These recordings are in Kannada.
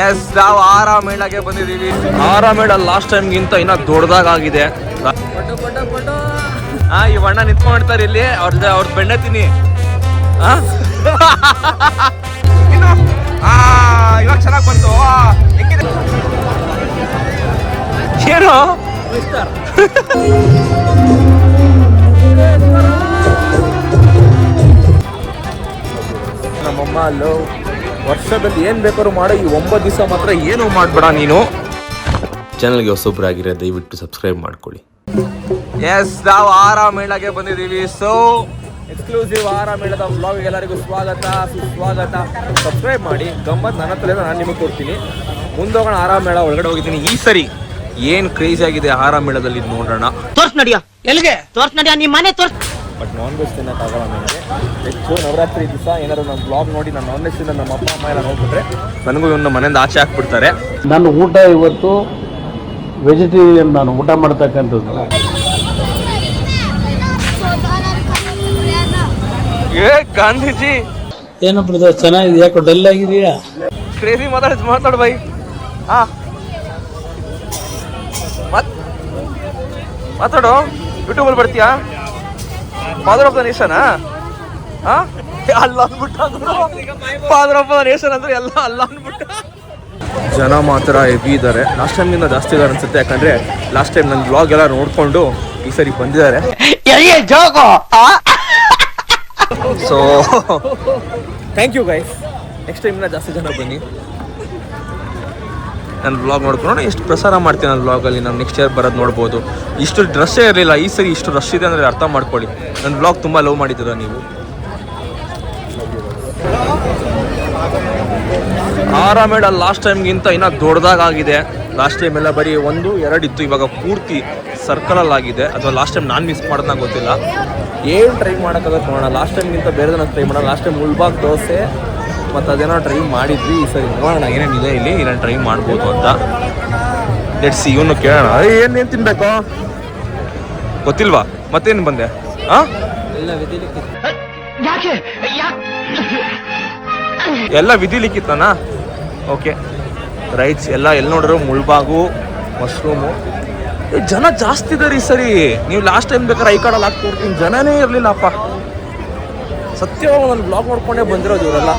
ಎಸ್ ನಾವು ಆರಾಮ ಮೇಳಕ್ಕೆ ಬಂದಿದ್ದೀವಿ. ಆರಾಮ್ ಮೇಳ ಲಾಸ್ಟ್ ಟೈಮ್ಗಿಂತ ಇನ್ನ ದೊಡ್ಡದಾಗಿದೆ ಹಾ ಈ ಬಣ್ಣ ನಿಂತ್ಕೊಂಡಿರ್ತಾರೆ ಇಲ್ಲಿ. ಅವ್ರದ್ದು ಅವ್ರದ್ದು ಬೆಣ್ಣೆ ತಿನ್ನಿ. ಇವಾಗ ಚೆನ್ನಾಗಿ ಬಂತು? ಏನು? ವರ್ಷದಲ್ಲಿ ಏನ್ ಬೇಕಾದ್ರೂ ಮಾಡೋ ಈ ಒಂಬತ್ತು ದಿವಸ ಮಾತ್ರ ಏನು ಮಾಡ್ಬೇಡ ನೀನು. ಚಾನಲ್ಗೆ ಹೊಸೊಬ್ಬರಾಗಿರೋ ದಯವಿಟ್ಟು ಸಬ್ಸ್ಕ್ರೈಬ್ ಮಾಡ್ಕೊಳ್ಳಿ. ಎಸ್ ನಾವು ಆರಾಮ್ ಮೇಳಕ್ಕೆ ಬಂದಿದ್ದೀವಿ. ಸೊ ಎಕ್ಸ್ಕ್ಲೂಸಿವ್ ಆರಾಮ್ ಮೇಳದ ಬ್ಲಾಗ್ ಎಲ್ಲರಿಗೂ ಸ್ವಾಗತ ಸುಸ್ವಾಗತ. ಸಬ್ಸ್ಕ್ರೈಬ್ ಮಾಡಿ ಗಮ್ಮತ್ ನನ್ನ ಹತ್ರ ನಾನು ನಿಮಗೆ ಕೊಡ್ತೀನಿ. ಮುಂದೋಗೋಣ ಆರಾಮ್ ಮೇಳ ಒಳಗಡೆ ಹೋಗಿದ್ದೀನಿ. ಈ ಸರಿ ಏನು ಕ್ರೇಜಿ ಆಗಿದೆ ಆರಾಮ್ ಮೇಳದಲ್ಲಿ ನೋಡೋಣ. ತೋರ್ಸ್ ನಡಿಯ. ಎಲ್ಲಿಗೆ? ತೋರ್ಸ್ ನಡಿಯ ನಿಮ್ಮ ಮನೆ ತೋರ್ಸ್ ಬಟ್ ನಾನ್ ವೆಜ್ ತಿನ್ನೋಕ್ಕಾಗಲ್ಲ ನನಗೆ. ಹೆಚ್ಚು ನವರಾತ್ರಿ ದಿವಸ ಏನಾದ್ರು ನಮ್ಮ ಬ್ಲಾಗ್ ನೋಡಿ ನಾನು ನಾನ್ ವೆಜ್ ತಿನ್ನೋ ನಮ್ಮ ಅಪ್ಪ ಅಮ್ಮ ಎಲ್ಲ ನೋಡ್ಬಿಟ್ರೆ ನನಗೂ ಇವನ್ನ ಮನೆಯಿಂದ ಆಚೆ ಹಾಕ್ಬಿಡ್ತಾರೆ. ನನ್ನ ಊಟ ಇವತ್ತು ವೆಜಿಟೇರಿಯನ್ ನಾನು ಊಟ ಮಾಡ್ತಕ್ಕಂಥದ್ದು. ಏ ಗಾಂಧೀಜಿ! ಏನಪ್ಪ ಬ್ರದರ್ ಚೆನ್ನಾಗಿದೆ ಯಾಕೋ ಡಲ್ ಆಗಿದೆಯಾ? ಕ್ರೇಜಿ ಮಾತಾಡ ಮಾತಾಡು ಬೈ ಹಾ. ಮತ್ ಮಾತಾಡು. ಯೂಟ್ಯೂಬಲ್ಲಿ ಬರ್ತೀಯಾ? ಫಾದರ್ ಆಫ್ ದ ನೇಷನ್ ಅಲ್ಲ ಅಂದ್ಬಿಟ್ಟ ಫಾದರ್ ಆಫ್ ದ ನೇಷನ್ ಅಂದ್ರೆ ಎಲ್ಲ ಅಲ್ಲ ಅಂದ್ಬಿಟ್ಟ. ಜನ ಮಾತ್ರ ಹೆವಿ ಇದ್ದಾರೆ. ಲಾಸ್ಟ್ ಟೈಮ್ಗಿಂತ ಜಾಸ್ತಿ ಇದ್ದಾರೆ ಅನ್ಸುತ್ತೆ. ಯಾಕಂದ್ರೆ ಲಾಸ್ಟ್ ಟೈಮ್ ನನ್ನ ಬ್ಲಾಗ್ ಎಲ್ಲ ನೋಡ್ಕೊಂಡು ಈ ಸರಿ ಬಂದಿದ್ದಾರೆ. So thank you guys next time ಜಾಸ್ತಿ ಜನ ಬನ್ನಿ. ನನ್ನ ಬ್ಲಾಗ್ ನೋಡ್ಕೊಂಡು ಎಷ್ಟು ಪ್ರಸಾರ ಮಾಡ್ತೀನಿ ನಾನು ವ್ಲಾಗಲ್ಲಿ ನಾನು ನೆಕ್ಸ್ಟ್ ಇಯರ್ ಬರೋದು ನೋಡ್ಬೋದು. ಇಷ್ಟು ರಶ್ಶೇ ಇರಲಿಲ್ಲ, ಈ ಸರಿ ಇಷ್ಟು ರಶ್ ಇದೆ ಅಂದರೆ ಅರ್ಥ ಮಾಡ್ಕೊಳ್ಳಿ. ನನ್ನ ಬ್ಲಾಗ್ ತುಂಬ ಲವ್ ಮಾಡಿದ್ದೀರ ನೀವು? ಆರಾಮೇಡ ಲಾಸ್ಟ್ ಟೈಮ್ಗಿಂತ ಇನ್ನೂ ದೊಡ್ಡದಾಗಿದೆ ಲಾಸ್ಟ್ ಟೈಮ್ ಎಲ್ಲ ಬರೀ ಒಂದು, ಎರಡು ಇತ್ತು, ಇವಾಗ ಪೂರ್ತಿ ಸರ್ಕಲಲ್ಲಿ ಆಗಿದೆ. ಅಥವಾ ಲಾಸ್ಟ್ ಟೈಮ್ ನಾನು ಮಿಸ್ ಮಾಡೋದನ್ನ ಗೊತ್ತಿಲ್ಲ. ಏನು ಟ್ರೈ ಮಾಡೋಕ್ಕಾಗತ್ತೆ ನೋಡೋಣ. ಲಾಸ್ಟ್ ಟೈಮ್ಗಿಂತ ಬೇರೆದನ್ನ ಟ್ರೈ ಮಾಡೋಣ. ಲಾಸ್ಟ್ ಟೈಮ್ ಮುಳ್ಬಾಗ್ ದೋಸೆ ಮತ್ತು ಅದೇನೋ ಟ್ರೈ ಮಾಡಿದ್ವಿ. ಈ ಸರಿ ನೋಡೋಣ ಏನೇನಿದೆ ಇಲ್ಲಿ. ಏನೇನು ಟ್ರೈ ಮಾಡ್ಬೋದು ಅಂತ. ಲೆಟ್ಸ್ ಇವನು ಕೇಳೋಣ. ಏನು ಏನು ತಿನ್ಬೇಕು? ಗೊತ್ತಿಲ್ವಾ? ಮತ್ತೇನು ಬಂದೆ? ಹಾಂ ಎಲ್ಲ ವಿಧಿ ಲಿಖಿತನಾ ಓಕೆ ರೈಟ್ಸ್ ಎಲ್ಲ ಎಲ್ಲಿ ನೋಡಿದ್ರು? ಮುಳ್ಬಾಗು ಮಶ್ರೂಮು ಜನ ಜಾಸ್ತಿ ಇದ್ದಾರೆ ಈ ಸರಿ. ನೀವು ಲಾಸ್ಟ್ ಟೈಮ್ ಬೇಕಾದ್ರೆ ಐ ಕಾರ್ಡಲ್ಲಿ ಹಾಕ್ತಿರ್ತೀನಿ ಜನನೇ ಇರಲಿಲ್ಲಪ್ಪ. ಸತ್ಯವಾಗಿ ಒಂದು ಬ್ಲಾಗ್ ನೋಡ್ಕೊಂಡೇ ಬಂದಿರೋದು ಇವರೆಲ್ಲ.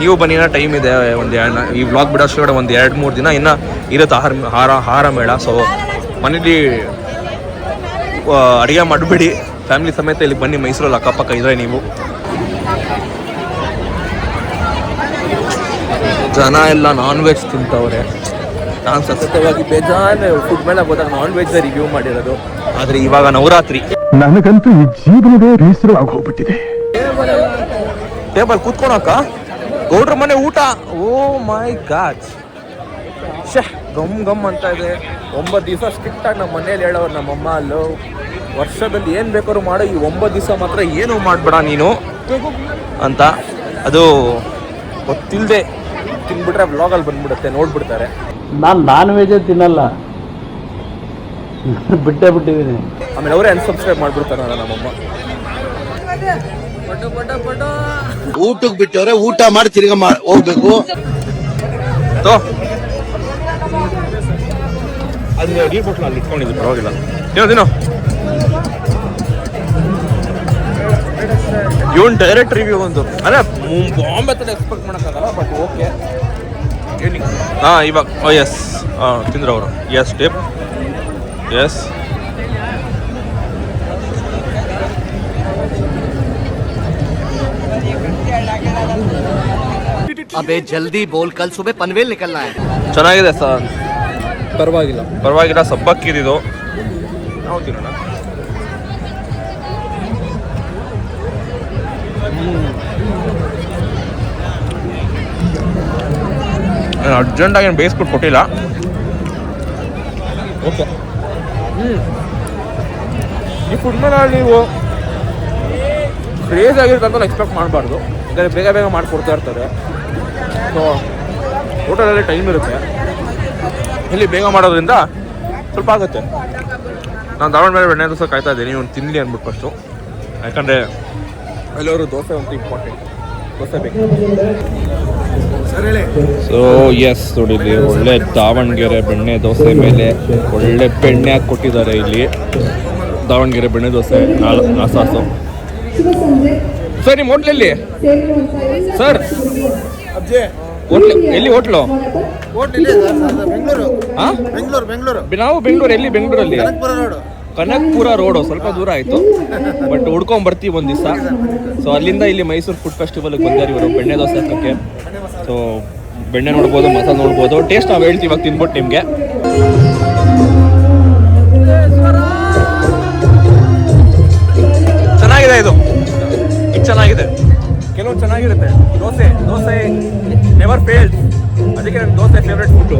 ನೀವು ಬನ್ನಿ ಟೈಮ್ ಇದೆ ಒಂದು ಈ ಬ್ಲಾಗ್ ಬಿಡೋಷ್ಟು ಒಂದು ಎರಡು ಮೂರು ದಿನ ಇನ್ನು ಇರುತ್ತೆ ಆಹಾರ ಹಾರ ಆಹಾರ ಮೇಳ. ಸೊ ಮನೇಲಿ ಅಡುಗೆ ಮಾಡಬೇಡಿ. ಫ್ಯಾಮಿಲಿ ಸಮೇತ ಇಲ್ಲಿ ಬನ್ನಿ ಮೈಸೂರಲ್ಲಿ ಅಕ್ಕಪಕ್ಕ ಇದ್ರೆ ನೀವು. ಜನ ಎಲ್ಲ ನಾನ್ ವೆಜ್ ತಿಂತವ್ರೆ. ನಾನು ಸತತವಾಗಿ ಬೇಜಾನೆ ಫುಡ್ ಮೇಲೆ ಹೋದಾಗ ನಾನ್ ವೆಜ್ ರಿವ್ಯೂ ಮಾಡಿರೋದು. ಆದ್ರೆ ಇವಾಗ ನವರಾತ್ರಿ. ನನಗಂತೂ ಈ ಜೀವನವೇ ಬೇಸರವಾಗಿ ಹೋಗ್ಬಿಟ್ಟಿದೆ. ಟೇಬಲ್ ಕೂತ್ಕೊಳಕ ಗೌಡ್ರ ಮನೆ ಊಟ. ಓ ಮೈ ಗಾಜ್ ಶೇ ಗಮ್ ಗಮ್ ಅಂತ ಇದೆ. ಒಂಬತ್ತು ದಿವಸ ಸ್ಟ್ರಿಕ್ಟ್ ಆಗಿ ನಮ್ಮ ಮನೇಲಿ ಹೇಳೋರು ನಮ್ಮಮ್ಮ ಅಲ್ಲೋ. ವರ್ಷದಲ್ಲಿ ಏನು ಬೇಕಾದ್ರೂ ಮಾಡೋ ಈ ಒಂಬತ್ತು ದಿವಸ ಮಾತ್ರ ಏನು ಮಾಡಬೇಡ ನೀನು. ಅಂತ. ಅದು ಗೊತ್ತಿಲ್ಲದೆ ತಿನ್ಬಿಟ್ರೆ ಬ್ಲಾಗಲ್ಲಿ ಬಂದ್ಬಿಡುತ್ತೆ ನೋಡ್ಬಿಡ್ತಾರೆ. ನಾನು ನಾನ್ ವೆಜ್ ತಿನ್ನಲ್ಲ. ಬಿಟ್ಟೇ ಬಿಟ್ಟಿದ್ದೀನಿ ಆಮೇಲೆ ಅವರೇ ಅನ್ಸಬ್ಸ್ಕ್ರೈಬ್ ಮಾಡ್ಬಿಡ್ತಾರೆ ನಮ್ಮಮ್ಮ. ಊಟಕ್ಕೆ ಬಿಟ್ಟವ್ರೆ ಊಟ ಮಾಡಿ ತಿರ್ಗ ಹೋಗ್ಬೇಕು. ನೀರು ಅಲ್ಲಿ ಇಟ್ಕೊಂಡಿದ್ದು ಪರವಾಗಿಲ್ಲ. ಏನೋ ದಿನೋ. ಇವನ್ ಡೈರೆಕ್ಟ್ ರಿವ್ಯೂ ಒಂದು. ಅಂದ್ರೆ ಮು- ಬಾಂಬೆ ತರ ಎಕ್ಸ್ಪೆಕ್ಟ್ ಮಾಡೋಕ್ಕಾಗಲ್ಲ ಬಟ್ ಓಕೆ ಹಾಂ ಇವಾಗ ಓ ಎಸ್ ಹಾಂ ತಿಂದ್ರು ಅವರು. ಎಸ್ ಟಿಪ್ ಎಸ್ ಅಬೇ ಜಲ್ದಿ ಬೋಲ್ ಕಲ್ ಸುಬೆ ಪನ್ವೇಲ್ ನಿಕಲ್ನ ಚೆನ್ನಾಗಿದೆ ಸರ್. ಪರವಾಗಿಲ್ಲ. ಪರವಾಗಿಲ್ಲ ಸಬ್ಬಕ್ಕಿದ್ದು. ನಾವು ತಿನ್ನೋಣ. ನಾನು ಅರ್ಜೆಂಟಾಗಿ ಏನು ಬೇಯಿಸ್ಬಿಟ್ಟು ಕೊಟ್ಟಿಲ್ಲ. ಓಕೆ. ಈ ಫುಡ್ ಮೇಲೆ ನೀವು ಕ್ರೇಜ್ ಆಗಿರುತ್ತೆ ಅಂತ ಎಕ್ಸ್ಪೆಕ್ಟ್ ಮಾಡಬಾರ್ದು. ಯಾಕಂದರೆ ಬೇಗ ಬೇಗ ಮಾಡಿಕೊಡ್ತಾ ಇರ್ತಾರೆ. ಸೊ ಹೋಟೆಲಲ್ಲಿ ಟೈಮ್ ಇರುತ್ತೆ. ಇಲ್ಲಿ ಬೇಗ ಮಾಡೋದ್ರಿಂದ ಸ್ವಲ್ಪ ಆಗುತ್ತೆ. ನಾನು ದಾವಣಗೆರೆ ಮೇಲೆ ಬೆಣ್ಣೆ ದೋಸೆ ಕಾಯ್ತಾ ಇದ್ದೀನಿ ಒಂದು ತಿನ್ನಲಿ ಅಂದ್ಬಿಟ್ಟು ಫಸ್ಟು ಯಾಕಂದರೆ ಎಲ್ಲರೂ ದೋಸೆ ಒಂದು ಇಂಪಾರ್ಟೆಂಟ್ ದೋಸೆ ಬೇಕು. ಸೊ ಎಸ್ ನೋಡಿ ಇಲ್ಲಿ ಒಳ್ಳೆ ದಾವಣಗೆರೆ ಬೆಣ್ಣೆ ದೋಸೆ ಮೇಲೆ ಒಳ್ಳೆ ಬೆಣ್ಣೆ ಹಾಕಿ ಕೊಟ್ಟಿದ್ದಾರೆ ಇಲ್ಲಿ. ದಾವಣಗೆರೆ ಬೆಣ್ಣೆ ದೋಸೆ ನಾ ಸಾಸು ಸರ್ ನಿಮ್ಮ ಹೋಟ್ಲಲ್ಲಿ? ಸರ್ ಹೋಟ್ಲ್ ಎಲ್ಲಿ ಹೋಟ್ಲು? ಹಾಂ ಬೆಂಗಳೂರು. ಬೆಂಗಳೂರು ನಾವು ಬೆಂಗಳೂರು ಎಲ್ಲಿ ಬೆಂಗಳೂರಲ್ಲಿ? ರೋಡ್. ಕನಕ್ಪುರ ರೋಡು ಸ್ವಲ್ಪ ದೂರ ಆಯಿತು. ಬಟ್ ಹುಡ್ಕೊಂಡ್ ಬರ್ತೀವಿ ಒಂದು ದಿವಸ. ಸೊ ಅಲ್ಲಿಂದ ಇಲ್ಲಿ ಮೈಸೂರು ಫುಡ್ ಫೆಸ್ಟಿವಲ್ಗೆ ಬಂದಾರೆ ಇವರು ಬೆಣ್ಣೆ ದೋಸೆ ಹಾಕೋಕ್ಕೆ ಸೊ ಬೆಣ್ಣೆ ನೋಡ್ಬೋದು ಮಸಾಲೆ ನೋಡ್ಬೋದು. ಟೇಸ್ಟ್ ನಾವು ಹೇಳ್ತೀವಿ ಇವಾಗ ತಿನ್ಬಿಟ್ಟು ನಿಮಗೆ. ಚೆನ್ನಾಗಿದೆ ಇದು. ಚೆನ್ನಾಗಿದೆ. ಚೆನ್ನಾಗಿರುತ್ತೆ. ದೋಸೆ ದೋಸೆ ನೆವರ್ ಫೇಲ್ಸ್ ಅದಕ್ಕೆ ನನ್ನ ದೋಸೆ ಫೇವ್ರೆಟ್ ಫುಡ್ಡು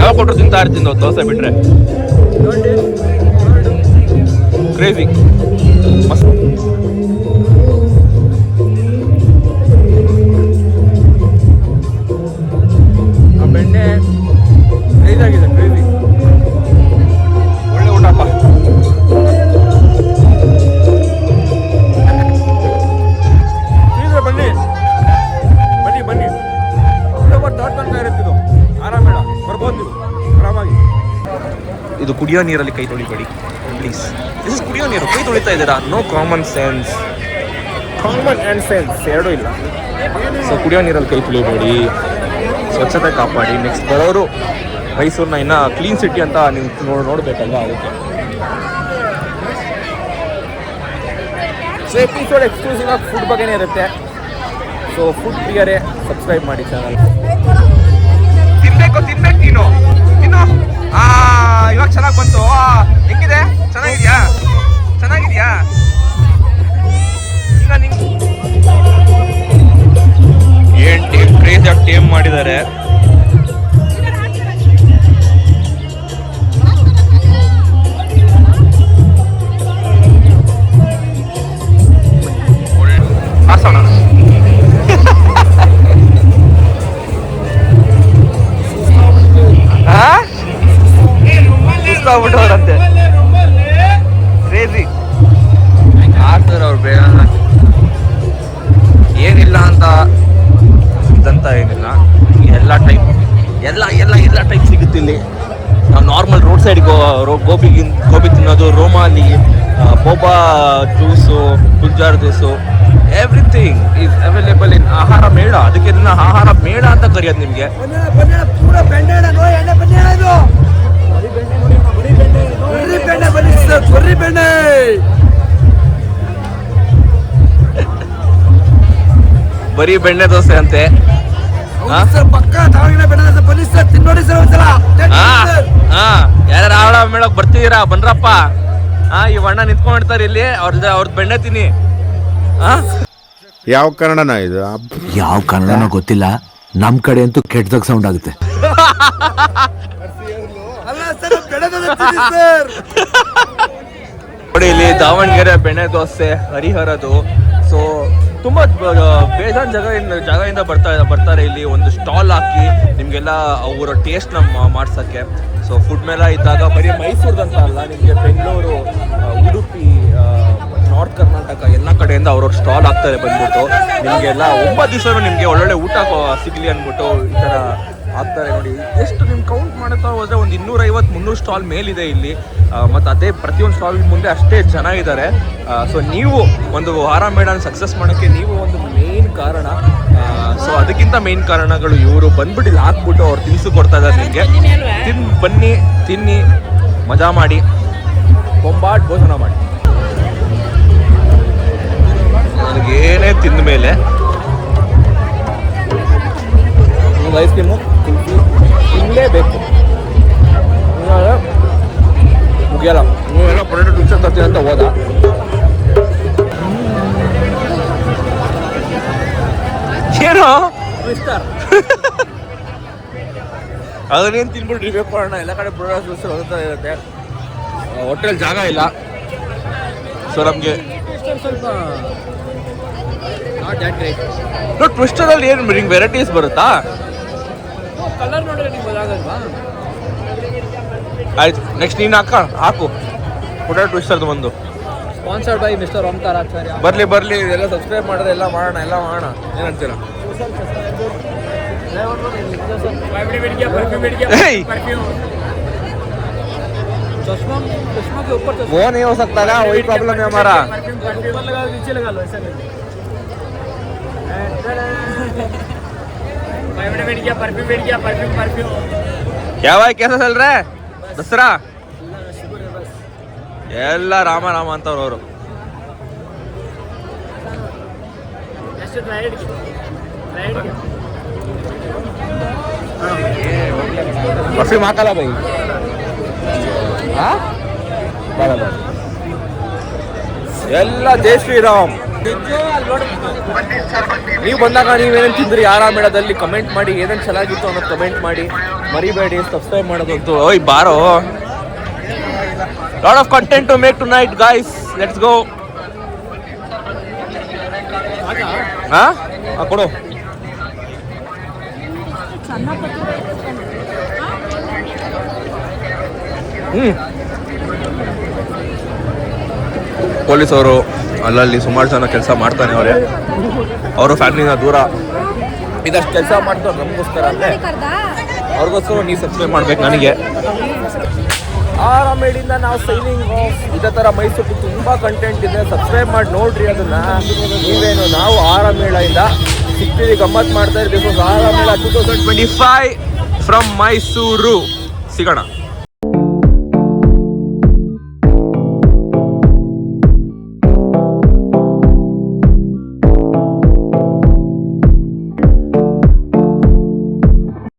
ಯಾವ ಕೊಟ್ಟರು ತಿಂತಾ ಇರ್ತೀನಿ ದೋಸೆ ಬಿಟ್ಟರೆ ಕ್ರೇಜಿ ಮಸ್ತ್. ಆ ಬೆಣ್ಣೆ ಕ್ರೇಜ್ ಆಗಿದೆ ಕ್ರೇಜಿ ಇದು ಕುಡಿಯೋ ನೀರಲ್ಲಿ ಕೈ ತೊಳಿಬೇಡಿ. ಪ್ಲೀಸ್ ಇಸ್ ಕುಡಿಯೋ ನೀರು. ಕೈ ತೊಳಿತಾ ಇದ್ದೀರಾ? No common sense common and sense ಎರಡೂ ಇಲ್ಲ. ಸೊ ಕುಡಿಯೋ ನೀರಲ್ಲಿ ಕೈ ತೊಳಿಬೇಡಿ. ಸ್ವಚ್ಛತೆ ಕಾಪಾಡಿ. ನೆಕ್ಸ್ಟ್ ಬರೋರು ಮೈಸೂರನ್ನ ಇನ್ನ ಕ್ಲೀನ್ ಸಿಟಿ ಅಂತ ನೀವು ನೋಡಿ ನೋಡಬೇಕಲ್ಲ ಅದಕ್ಕೆ? ಸೊ ಎಪಿಸೋಡ್ ಎಕ್ಸ್ಕ್ಲೂಸಿವ್ ಆಗಿ ಫುಡ್ ಬಗ್ಗೆನೇ ಇರುತ್ತೆ. ಸೊ ಫುಡ್ ಪ್ರಿಯರೇ ಸಬ್ಸ್ಕ್ರೈಬ್ ಮಾಡಿ ಚಾನಲ್ ತಿನ್ಬೇಕು ತಿನ್ಬೇಕು ನೀನು. ಇನ್ನು ಆ ಇವಾಗ ಚೆನ್ನಾಗಿ ಬಂತು. ಹೆಂಗಿದೆ? ಚೆನ್ನಾಗಿದ್ಯಾ? ಚೆನ್ನಾಗಿದ್ಯಾ? ಈಗ ನಿಂಗ್ ಏನ್ ಟೇಮ್ ಕ್ರೇಜ್ ಆಗಿ ಟೇಮ್ ಮಾಡಿದ್ದಾರೆ. ಹಾಸೋಣ ಸುಸ್ತಾಗ್ಬಿಟ್ಟವ್ರಂತೆ ಕ್ರೇಜಿ ಆಡ್ತಾರೆ ಅವ್ರು ಬೇಡ ಏನಿಲ್ಲ ಅಂತ ಇದಂತ ಏನಿಲ್ಲ. ಎಲ್ಲ ಟೈಪ್ ಎಲ್ಲ ಎಲ್ಲ ಎಲ್ಲ ಟೈಪ್ ಸಿಗುತ್ತೆ ಇಲ್ಲಿ. ನಾವು ನಾರ್ಮಲ್ ರೋಡ್ ಸೈಡ್ ಗೋ ರೋ ಗೋಬಿ ಗೋಬಿ ತಿನ್ನೋದು ರೋಮಾಲಿ ಬೋಬಾ juice Gujjar juice everything is available in Ahara Mela. ಅದಕ್ಕೆ ಇದನ್ನ ಆಹಾರ ಮೇಳ ಅಂತ ಕರೆಯೋದು ನಿಮಗೆ. ಬರೀ ಬೆಣ್ಣೆ ದೋಸೆ ಅಂತೆ. ಹಾ? ಹಾ, ಹಾ. ಯಾರ್ಯಾರು ಆವಳ ಮೇಳಕ್ ಬರ್ತಿದ್ದೀರಾ ಬನ್ರಪ್ಪ. ಹಾ ಈ ಅಣ್ಣ ನಿಂತ್ಕೊಂಡಿರ್ತಾರೆ ಇಲ್ಲಿ. ಅವ್ರದ್ದು ಅವ್ರದ್ದು ಬೆಣ್ಣೆ ತಿನ್ನಿ. ಹಾ? ಯಾವ ಕನ್ನಡನ ಇದು? ಯಾವ ಕನ್ನಡನ ಗೊತ್ತಿಲ್ಲ. ನಮ್ ಕಡೆ ಅಂತೂ ಕೆಟ್ಟದಾಗ ಸೌಂಡ್ ಆಗುತ್ತೆ. ನೋಡಿ ಇಲ್ಲಿ ದಾವಣಗೆರೆ ಬೆಣ್ಣೆ ದೋಸೆ, ಹರಿಹರದು. ಸೊ ತುಂಬಾ ಬೇಜಾನ್ ಬೇಜಾನ್ ಜಾಗದಿಂದ ಬರ್ತಾ, ಬರ್ತಾರೆ ಇಲ್ಲಿ ಒಂದು ಸ್ಟಾಲ್ ಹಾಕಿ ನಿಮಗೆಲ್ಲ ಅವರ ಟೇಸ್ಟ್ ಮಾಡ್ಸೋಕ್ಕೆ. ಸೊ ಫುಡ್ ಮೇಲೆ ಇದ್ದಾಗ ಬರೀ ಮೈಸೂರ್ದಂತ ಅಲ್ಲ, ನಿಮಗೆ ಬೆಂಗಳೂರು ಉಡುಪಿ ನಾರ್ತ್ ಕರ್ನಾಟಕ ಎಲ್ಲ ಕಡೆಯಿಂದ ಅವ್ರವ್ರ ಸ್ಟಾಲ್ ಆಗ್ತಾರೆ ಬಂದ್ಬಿಟ್ಟು. ನಿಮಗೆಲ್ಲ ಒಂಬತ್ತು ದಿವಸ ನಿಮಗೆ ಒಳ್ಳೊಳ್ಳೆ ಊಟ ಸಿಗಲಿ ಅಂದ್ಬಿಟ್ಟು ಈ ಥರ ಹಾಕ್ತಾರೆ ನೋಡಿ. ಎಷ್ಟು ನಿಮ್ಮ ಕೌಂಟ್ ಮಾಡ್ತಾ ಹೋದ್ರೆ ಒಂದು ಇನ್ನೂರ ಐವತ್ತು ಮುನ್ನೂರು ಸ್ಟಾಲ್ ಮೇಲಿದೆ ಇಲ್ಲಿ. ಮತ್ತು ಅದೇ ಪ್ರತಿಯೊಂದು ಸ್ಟಾಲ್ ಮುಂದೆ ಅಷ್ಟೇ ಜನ ಇದ್ದಾರೆ ಸೊ ನೀವು ಒಂದು ವಾರ ಮೇಡನ್ ಸಕ್ಸಸ್ ಮಾಡೋಕ್ಕೆ ನೀವು ಒಂದು ಮೇನ್ ಕಾರಣ. ಸೊ ಅದಕ್ಕಿಂತ ಮೇನ್ ಕಾರಣಗಳು ಇವರು ಬಂದ್ಬಿಟ್ಟು ಇಲ್ಲಿ ಹಾಕ್ಬಿಟ್ಟು ಅವ್ರು ತಿನಿಸು ಕೊಡ್ತಾ ಇದ್ದಾರೆ ನಿಮಗೆ. ತಿನ್ ಬನ್ನಿ ತಿನ್ನಿ ಮಜಾ ಮಾಡಿ. ಬೊಂಬಾಟ್ ಭೋಜನ ಮಾಡಿ. ನನಗೇನೇ ತಿಂದ ಮೇಲೆ. ಐಸ್ ಕ್ರೀಮು ತಿನ್ನಲೇಬೇಕು ಇವಾಗ ಮುಗಿಯಲ್ಲ ನೀವೆಲ್ಲ ಪೊಟೇಟೊ ಟ್ವಿಸ್ಟರ್ ತರ್ತೀನಿ ಅಂತ ಹೋದ ಏನೋ ಅದನ್ನೇನು ತಿನ್ಬಿಟ್ಟು ರಿವ್ಯೂ ಮಾಡೋಣ ಎಲ್ಲ ಕಡೆ ಪ್ರೊಡಕ್ಟ್ ಟ್ವಿಸ್ಟರ್ ಹೋಗ್ತಾ ಇರುತ್ತೆ. ಹೋಟೆಲ್ ಜಾಗ ಇಲ್ಲ. ಸೊ ನಮಗೆ ಟ್ವಿಸ್ಟರ್ ಅಲ್ಲಿ ಏನು ನಿಂಗೆ ವೆರೈಟೀಸ್ ಬರುತ್ತಾ? ಕಲರ್ ನೋಡಿದ್ರೆ ನಿಮ್ಗೆ ಗೊತ್ತಾಗಲ್ವಾ ಆಯ್ತು ನೆಕ್ಸ್ಟ್ ನೀನು ಹಾಕ ಹಾಕು ಪೊಟ್ಯಾಟೊ ಟ್ವಿಸ್ಟರ್ದು ಒಂದು sponsored by mister Omkara Acharya ಬರ್ಲಿ ಬರ್ಲಿ ಎಲ್ಲ ಸಬ್ಸ್ಕ್ರೈಬ್ ಮಾಡಿದ್ರೆ ಎಲ್ಲ ಮಾಡೋಣ ಎಲ್ಲ ಮಾಡೋಣ ಏನು ಅಂತೀರಾ ಏಯ್ चश्मा चश्मा के ऊपर चश्मा वो नहीं हो सकता ना वही प्रॉब्लम है हमारा ऊपर लगा नीचे लगा लो ऐसा नहीं बैठ गया परफ्यूम बैठ गया परफ्यूम परफ्यूम क्या भाई कैसा चल रहा है ದಸರಾ? ಎಲ್ಲ ರಾಮ ರಾಮ ಅಂತವ್ರು ಅವರು. ಬಸ್ಸಿಗೆ ಮಾಕಲ್ಲ ಬೈ ಹಾ ಎಲ್ಲ ಜೈ ಶ್ರೀರಾಮ್. ನೀವು ಬಂದಾಗ ನೀವೇನೇನು ತಿಂದ್ರಿ? ಆರಾಮ ಮೇಳದಲ್ಲಿ? ಕಮೆಂಟ್ ಮಾಡಿ, ಏನೇನು ಚೆನ್ನಾಗಿತ್ತು ಅನ್ನೋದು ಕಮೆಂಟ್ ಮಾಡಿ. ಮರಿಬೇಡಿ ಸಬ್ಸ್ಕ್ರೈಬ್ ಮಾಡೋದಂತು ಓಯ್, ಬಾರೋ. Lot of content to make tonight guys let's go ಹಾ, ಕೊಡು. ಹ್ಮ್. ಪೊಲೀಸ್ ಅವರು ಅಲ್ಲಲ್ಲಿ ಸುಮಾರು ಜನ ಕೆಲಸ ಮಾಡ್ತಾನೆ ಅವರೇ. ಅವರು ಫ್ಯಾಮಿಲಿನ ದೂರ. ಇದಷ್ಟು ಕೆಲಸ ಮಾಡ್ತಾರೆ ನಮಗೋಸ್ಕರ ಅಂದರೆ ಅವ್ರಿಗೋಸ್ಕರ ನೀವು ಸಬ್ಸ್ಕ್ರೈಬ್ ಮಾಡ್ಬೇಕು ನನಗೆ. ಆರಾಮೇಡಿಂದ ನಾವು ಸೈನಿಂಗ್ ಆಫ್ ಇದೇ ಥರ ಮೈಸೂರು ತುಂಬ ಕಂಟೆಂಟ್ ಇದೆ. ಸಬ್ಸ್ಕ್ರೈಬ್ ಮಾಡಿ ನೋಡ್ರಿ ಅದನ್ನ. ನೀವೇನು ನಾವು ಆರಾಮೇಳಿಂದ ಸಿಗ್ತೀವಿ, ಗಮ್ಮತ್ ಮಾಡ್ತಾ ಇರ್ತೀವಿ ಆರಾಮೇಳ two thousand twenty from Mysuru ಸಿಗೋಣ.